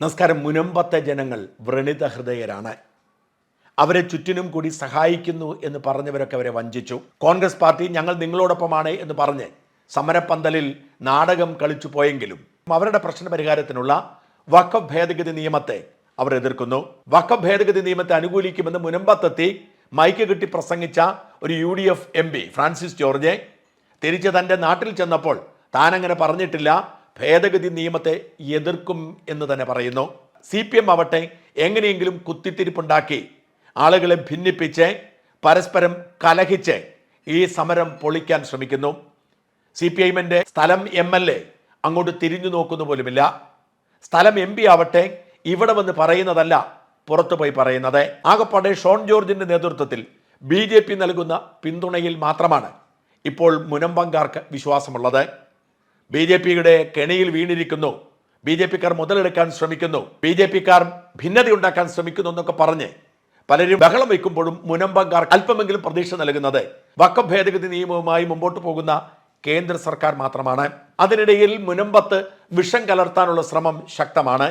നമസ്കാരം. മുനമ്പത്തെ ജനങ്ങൾ വ്രണിത ഹൃദയരാണ്. അവരെ ചുറ്റിനും കൂടി സഹായിക്കുന്നു എന്ന് പറഞ്ഞവരൊക്കെ അവരെ വഞ്ചിച്ചു. കോൺഗ്രസ് പാർട്ടി ഞങ്ങൾ നിങ്ങളോടൊപ്പമാണ് എന്ന് പറഞ്ഞ് സമരപ്പന്തലിൽ നാടകം കളിച്ചു പോയെങ്കിലും അവരുടെ പ്രശ്ന പരിഹാരത്തിനുള്ള വഖഫ് ഭേദഗതി നിയമത്തെ അവർ എതിർക്കുന്നു. വഖഫ് ഭേദഗതി നിയമത്തെ അനുകൂലിക്കുമെന്ന് മുനമ്പത്തെത്തി മൈക്ക് കിട്ടി പ്രസംഗിച്ച ഒരു U D F M P Francis ജോർജെ തിരിച്ച് തന്റെ നാട്ടിൽ ചെന്നപ്പോൾ താനങ്ങനെ പറഞ്ഞിട്ടില്ല. ഭേദഗതി നിയമത്തെ എതിർക്കും എന്ന് തന്നെ പറയുന്നു. സി പി എം ആവട്ടെ എങ്ങനെയെങ്കിലും കുത്തിത്തിരിപ്പുണ്ടാക്കി ആളുകളെ ഭിന്നിപ്പിച്ച് പരസ്പരം കലഹിച്ച് ഈ സമരം പൊളിക്കാൻ ശ്രമിക്കുന്നു. സി പി ഐഎമ്മിന്റെ സ്ഥലം എം എൽ എ അങ്ങോട്ട് തിരിഞ്ഞു നോക്കുന്നു പോലുമില്ല. സ്ഥലം എം പി ആവട്ടെ ഇവിടെ വന്ന് പറയുന്നതല്ല പുറത്തു പോയി പറയുന്നത്. ആകപ്പാടെ ഷോൺ ജോർജിന്റെ നേതൃത്വത്തിൽ ബി ജെ പി നൽകുന്ന പിന്തുണയിൽ മാത്രമാണ് ഇപ്പോൾ മുനമ്പങ്കാർക്ക് വിശ്വാസമുള്ളത്. ബി ജെ പിയുടെ കെണിയിൽ വീണിരിക്കുന്നു. ബി ജെ പിക്കാർ മുതലെടുക്കാൻ ശ്രമിക്കുന്നു. ബി ജെ പിക്കാർ ഭിന്നതയുണ്ടാക്കാൻ ശ്രമിക്കുന്നു എന്നൊക്കെ പറഞ്ഞ് പലരും ബഹളം വയ്ക്കുമ്പോഴും മുനമ്പങ്കാർ അല്പമെങ്കിലും പ്രതീക്ഷ നൽകുന്നത് വക്കം ഭേദഗതി നിയമവുമായി മുമ്പോട്ട് പോകുന്ന കേന്ദ്ര സർക്കാർ മാത്രമാണ്. അതിനിടയിൽ മുനമ്പത്ത് വിഷം കലർത്താനുള്ള ശ്രമം ശക്തമാണ്.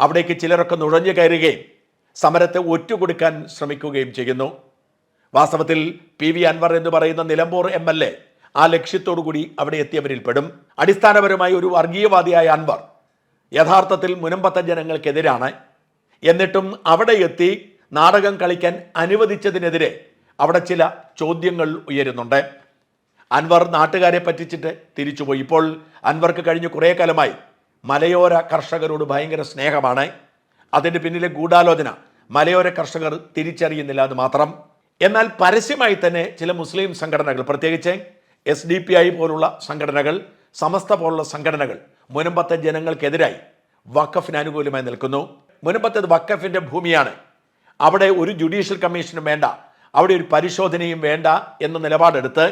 അവിടേക്ക് ചിലരൊക്കെ നുഴഞ്ഞു കയറുകയും സമരത്തെ ഒറ്റുകൊടുക്കാൻ ശ്രമിക്കുകയും ചെയ്യുന്നു. വാസ്തവത്തിൽ പി വി അൻവർ എന്ന് പറയുന്ന നിലമ്പൂർ എം എൽ എ ആ ലക്ഷ്യത്തോടു കൂടി അവിടെ എത്തിയവരിൽ പെടും. അടിസ്ഥാനപരമായി ഒരു വർഗീയവാദിയായ അൻവർ യഥാർത്ഥത്തിൽ മുനമ്പത്ത ജനങ്ങൾക്കെതിരാണ്. എന്നിട്ടും അവിടെ എത്തി നാടകം കളിക്കാൻ അനുവദിച്ചതിനെതിരെ അവിടെ ചില ചോദ്യങ്ങൾ ഉയരുന്നുണ്ട്. അൻവർ നാട്ടുകാരെ പറ്റിച്ചിട്ട് തിരിച്ചുപോയി. ഇപ്പോൾ അൻവർക്ക് കഴിഞ്ഞ് കുറേ കാലമായി മലയോര കർഷകരോട് ഭയങ്കര സ്നേഹമാണ്. അതിന്റെ പിന്നിലെ ഗൂഢാലോചന മലയോര കർഷകർ തിരിച്ചറിയുന്നില്ല അത് മാത്രം. എന്നാൽ പരസ്യമായി തന്നെ ചില മുസ്ലിം സംഘടനകൾ പ്രത്യേകിച്ച് എസ് ഡി പി ഐ പോലുള്ള സംഘടനകൾ സമസ്ത പോലുള്ള സംഘടനകൾ മുനമ്പത്തെ ജനങ്ങൾക്കെതിരായി വഖഫിന് അനുകൂലമായി നിൽക്കുന്നു. മുനമ്പത്തേത് വഖഫിന്റെ ഭൂമിയാണ്. അവിടെ ഒരു ജുഡീഷ്യൽ കമ്മീഷനും വേണ്ട അവിടെ ഒരു പരിശോധനയും വേണ്ട എന്ന നിലപാടെടുത്ത്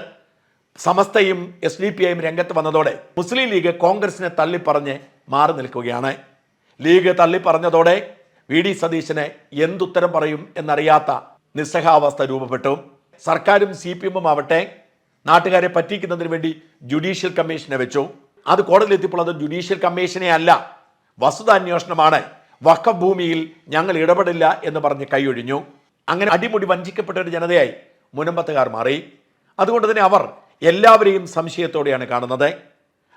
സമസ്തയും എസ് ഡി പി ഐയും രംഗത്ത് വന്നതോടെ മുസ്ലിം ലീഗ് കോൺഗ്രസിനെ തള്ളിപ്പറഞ്ഞ് മാറി നിൽക്കുകയാണ്. ലീഗ് തള്ളിപ്പറഞ്ഞതോടെ വി ഡി സതീശന് എന്തുത്തരം പറയും എന്നറിയാത്ത നിസ്സഹാവസ്ഥ രൂപപ്പെട്ടു. സർക്കാരും സി പി എമ്മും ആവട്ടെ നാട്ടുകാരെ പറ്റിക്കുന്നതിന് വേണ്ടി ജുഡീഷ്യൽ കമ്മീഷനെ വെച്ചു. അത് കോടതിയിൽ കോടതിയിലെത്തിയപ്പോൾ അത് ജുഡീഷ്യൽ കമ്മീഷനെ അല്ല വസ്തുതാന്വേഷണമാണ്. വഖഫ് ഭൂമിയിൽ ഞങ്ങൾ ഇടപെടില്ല എന്ന് പറഞ്ഞ് കൈയൊഴിഞ്ഞു. അങ്ങനെ അടിമുടി വഞ്ചിക്കപ്പെട്ട ഒരു ജനതയായി മുനമ്പത്തുകാർ മാറി. അതുകൊണ്ട് തന്നെ അവർ എല്ലാവരെയും സംശയത്തോടെയാണ് കാണുന്നത്.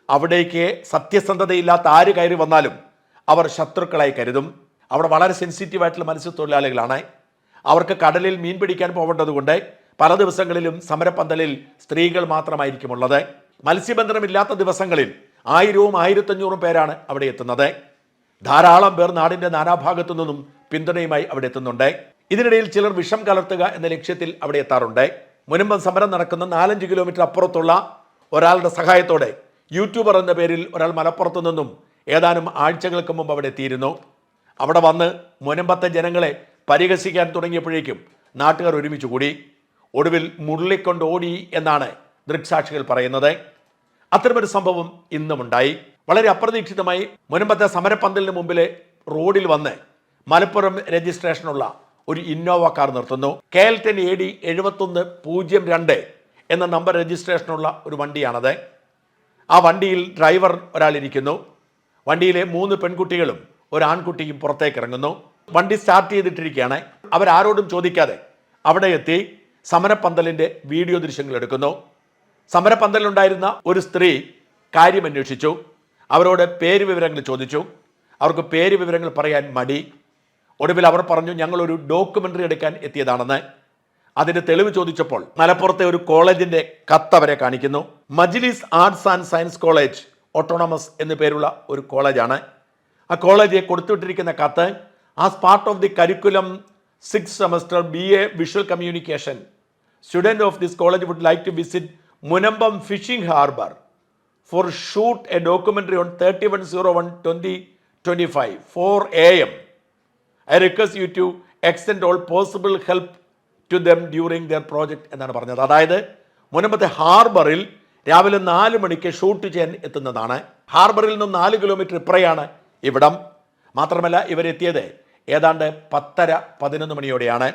അവിടേക്ക് സത്യസന്ധതയില്ലാത്ത ആര് കയറി വന്നാലും അവർ ശത്രുക്കളായി കരുതും. അവിടെ വളരെ സെൻസിറ്റീവ് ആയിട്ടുള്ള മത്സ്യത്തൊഴിലാളികളാണ്. അവർക്ക് കടലിൽ മീൻ പിടിക്കാൻ പോകേണ്ടതുകൊണ്ട് പല ദിവസങ്ങളിലും സമരപ്പന്തലിൽ സ്ത്രീകൾ മാത്രമായിരിക്കും ഉള്ളത് മത്സ്യബന്ധനമില്ലാത്ത ദിവസങ്ങളിൽ ആയിരവും ആയിരത്തഞ്ഞൂറും പേരാണ് അവിടെ എത്തുന്നത്. ധാരാളം പേർ നാടിന്റെ നാനാഭാഗത്തു നിന്നും പിന്തുണയുമായി അവിടെ എത്തുന്നുണ്ട്. ഇതിനിടയിൽ ചിലർ വിഷം കലർത്തുക എന്ന ലക്ഷ്യത്തിൽ അവിടെ എത്താറുണ്ട്. മുനമ്പം സമരം നടക്കുന്ന നാലഞ്ച് കിലോമീറ്റർ അപ്പുറത്തുള്ള ഒരാളുടെ സഹായത്തോടെ യൂട്യൂബർ എന്ന പേരിൽ ഒരാൾ മലപ്പുറത്തു നിന്നും ഏതാനും ആഴ്ചകൾക്ക് മുമ്പ് അവിടെ എത്തിയിരുന്നു. അവിടെ വന്ന് മുനമ്പത്തെ ജനങ്ങളെ പരിഹസിക്കാൻ തുടങ്ങിയപ്പോഴേക്കും നാട്ടുകാർ ഒരുമിച്ച് കൂടി. ഒടുവിൽ മുള്ളിക്കൊണ്ട് ഓടി എന്നാണ് ദൃക്സാക്ഷികൾ പറയുന്നത്. അത്തരമൊരു സംഭവം ഇന്നുമുണ്ടായി. വളരെ അപ്രതീക്ഷിതമായി മുൻപത്തെ സമരപ്പന്തലിന് മുമ്പിലെ റോഡിൽ വന്ന് മലപ്പുറം രജിസ്ട്രേഷനുള്ള ഒരു ഇന്നോവ കാർ നിർത്തുന്നു. K L ten A D എഴുപത്തൊന്ന് പൂജ്യം രണ്ട് എന്ന നമ്പർ രജിസ്ട്രേഷനുള്ള ഒരു വണ്ടിയാണത്. ആ വണ്ടിയിൽ ഡ്രൈവർ ഒരാളിരിക്കുന്നു. വണ്ടിയിലെ മൂന്ന് പെൺകുട്ടികളും ഒരു ആൺകുട്ടിയും പുറത്തേക്ക് ഇറങ്ങുന്നു വണ്ടി സ്റ്റാർട്ട് ചെയ്തിട്ടിരിക്കുകയാണ്. അവരാരോടും ചോദിക്കാതെ അവിടെ എത്തി. സമരപ്പന്തലിന്റെ വീഡിയോ ദൃശ്യങ്ങൾ എടുക്കുന്നു. സമരപ്പന്തലിലുണ്ടായിരുന്ന ഒരു സ്ത്രീ കാര്യം അന്വേഷിച്ചു. അവരോട് പേര് വിവരങ്ങൾ ചോദിച്ചു. അവർക്ക് പേര് വിവരങ്ങൾ പറയാൻ മടി. ഒടുവിൽ അവർ പറഞ്ഞു ഞങ്ങളൊരു ഡോക്യുമെന്ററി എടുക്കാൻ എത്തിയതാണെന്ന്. അതിന്റെ തെളിവ് ചോദിച്ചപ്പോൾ മലപ്പുറത്തെ ഒരു കോളേജിന്റെ കത്ത് അവരെ കാണിക്കുന്നു. Majlis arts and science college autonomous എന്നു പേരുള്ള ഒരു കോളേജാണ്. ആ കോളേജ് കൊടുത്തുവിട്ടിരിക്കുന്ന കത്ത് as part of the curriculum six semester B A visual communication student of this college would like to visit Munambam fishing harbour for shoot a documentary on thirty one zero one twenty twenty five for A M I request you to extend all possible help to them during their project എന്നാണ് പറഞ്ഞത്. അതായത് മുനമ്പത്തെ ഹാർബറിൽ രാവിലെ നാല് മണിക്ക് shoot ചെയ്യാൻ എത്തുന്നതാണ്. ഹാർബറിൽ നിന്ന് നാല് കിലോമീറ്റർ ഇപ്പറയാണ് ഇവിടം. മാത്രമല്ല ഇവരെത്തിയത് ഏതാണ്ട് പത്തര പതിനൊന്ന് മണിയോടെയാണ്.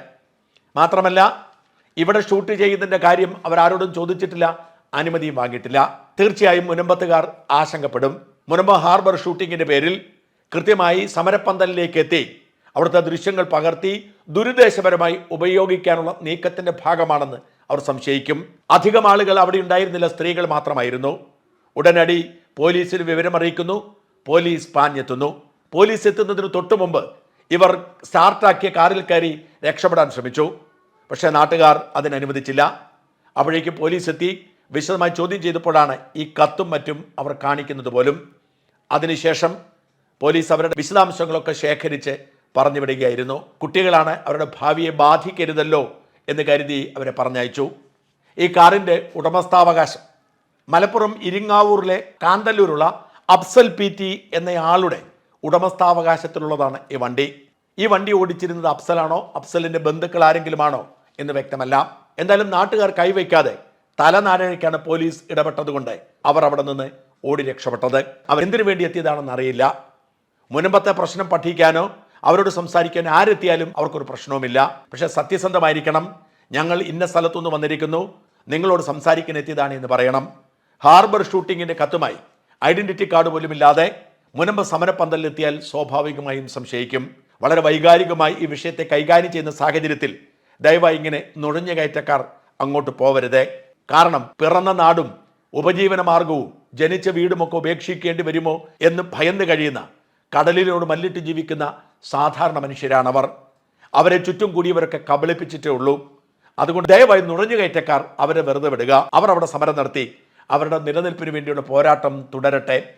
മാത്രമല്ല ഇവിടെ ഷൂട്ട് ചെയ്യുന്നതിന്റെ കാര്യം അവരാരോടും ചോദിച്ചിട്ടില്ല അനുമതിയും വാങ്ങിയിട്ടില്ല. തീർച്ചയായും മുനമ്പത്തുകാർ ആശങ്കപ്പെടും. മുനമ്പ ഹാർബർ ഷൂട്ടിങ്ങിന്റെ പേരിൽ കൃത്യമായി സമരപ്പന്തലിലേക്ക് എത്തി. അവിടുത്തെ ദൃശ്യങ്ങൾ പകർത്തി ദുരുദ്ദേശപരമായി ഉപയോഗിക്കാനുള്ള നീക്കത്തിന്റെ ഭാഗമാണെന്ന് അവർ സംശയിക്കും. അധികം ആളുകൾ അവിടെ ഉണ്ടായിരുന്നില്ല സ്ത്രീകൾ മാത്രമായിരുന്നു. ഉടനടി പോലീസിന് വിവരമറിയിക്കുന്നു പോലീസ് പാഞ്ഞെത്തുന്നു. പോലീസ് എത്തുന്നതിന് തൊട്ടു മുമ്പ് ഇവർ സ്റ്റാർട്ടാക്കിയ കാറിൽ കയറി രക്ഷപ്പെടാൻ ശ്രമിച്ചു. പക്ഷേ നാട്ടുകാർ അതിനനുവദിച്ചില്ല അപ്പോഴേക്കും പോലീസ് എത്തി. വിശദമായി ചോദ്യം ചെയ്തപ്പോഴാണ് ഈ കത്തും മറ്റും അവർ കാണിക്കുന്നത് പോലും. അതിനുശേഷം പോലീസ് അവരുടെ വിശദാംശങ്ങളൊക്കെ ശേഖരിച്ച് പറഞ്ഞു വിടുകയായിരുന്നു കുട്ടികളാണ് അവരുടെ ഭാവിയെ ബാധിക്കരുതല്ലോ എന്ന് കരുതി അവരെ പറഞ്ഞയച്ചു. ഈ കാറിന്റെ ഉടമസ്ഥാവകാശം മലപ്പുറം ഇരിങ്ങാവൂരിലെ കാന്തല്ലൂരുള്ള അഫ്സൽ പി ടി എന്നയാളുടെ ഉടമസ്ഥാവകാശത്തിലുള്ളതാണ് ഈ വണ്ടി. ഈ വണ്ടി ഓടിച്ചിരുന്നത് അഫ്സലാണോ? അഫ്സലിന്റെ ബന്ധുക്കൾ ആരെങ്കിലുമാണോ എന്ന് വ്യക്തമല്ല. എന്തായാലും നാട്ടുകാർ കൈവയ്ക്കാതെ തലനാരഴയ്ക്കാണ് പോലീസ് ഇടപെട്ടതുകൊണ്ട് അവർ അവിടെ നിന്ന് ഓടി രക്ഷപ്പെട്ടത്. അവർ എന്തിനു വേണ്ടി എത്തിയതാണെന്ന് അറിയില്ല. മുൻപത്തെ പ്രശ്നം പഠിക്കാനോ അവരോട് സംസാരിക്കാനോ ആരെത്തിയാലും അവർക്കൊരു പ്രശ്നവുമില്ല. പക്ഷേ സത്യസന്ധമായിരിക്കണം. ഞങ്ങൾ ഇന്ന സ്ഥലത്തുനിന്ന് വന്നിരിക്കുന്നു. നിങ്ങളോട് സംസാരിക്കാൻ എത്തിയതാണ് എന്ന് പറയണം. ഹാർബർ ഷൂട്ടിങ്ങിന്റെ കത്തുമായി ഐഡന്റിറ്റി കാർഡ് പോലും ഇല്ലാതെ മുനമ്പ് സമരപ്പന്തലിലെത്തിയാൽ സ്വാഭാവികമായും സംശയിക്കും. വളരെ വൈകാരികമായി ഈ വിഷയത്തെ കൈകാര്യം ചെയ്യുന്ന സാഹചര്യത്തിൽ ദയവായി ഇങ്ങനെ നുഴഞ്ഞുകയറ്റക്കാർ അങ്ങോട്ട് പോവരുത്. കാരണം പിറന്ന നാടും ഉപജീവന മാർഗവും ജനിച്ച വീടുമൊക്കെ ഉപേക്ഷിക്കേണ്ടി വരുമോ എന്ന് ഭയന്ന് കഴിയുന്ന കടലിനോട് മല്ലിട്ട് ജീവിക്കുന്ന സാധാരണ മനുഷ്യരാണവർ. അവരെ ചുറ്റും കൂടിയവരൊക്കെ കബളിപ്പിച്ചിട്ടേ ഉള്ളൂ. അതുകൊണ്ട് ദയവായി നുഴഞ്ഞുകയറ്റക്കാർ അവരെ വെറുതെ വിടുക. അവർ അവിടെ സമരം നടത്തി. അവരുടെ നിലനിൽപ്പിന് വേണ്ടിയുള്ള പോരാട്ടം തുടരട്ടെ.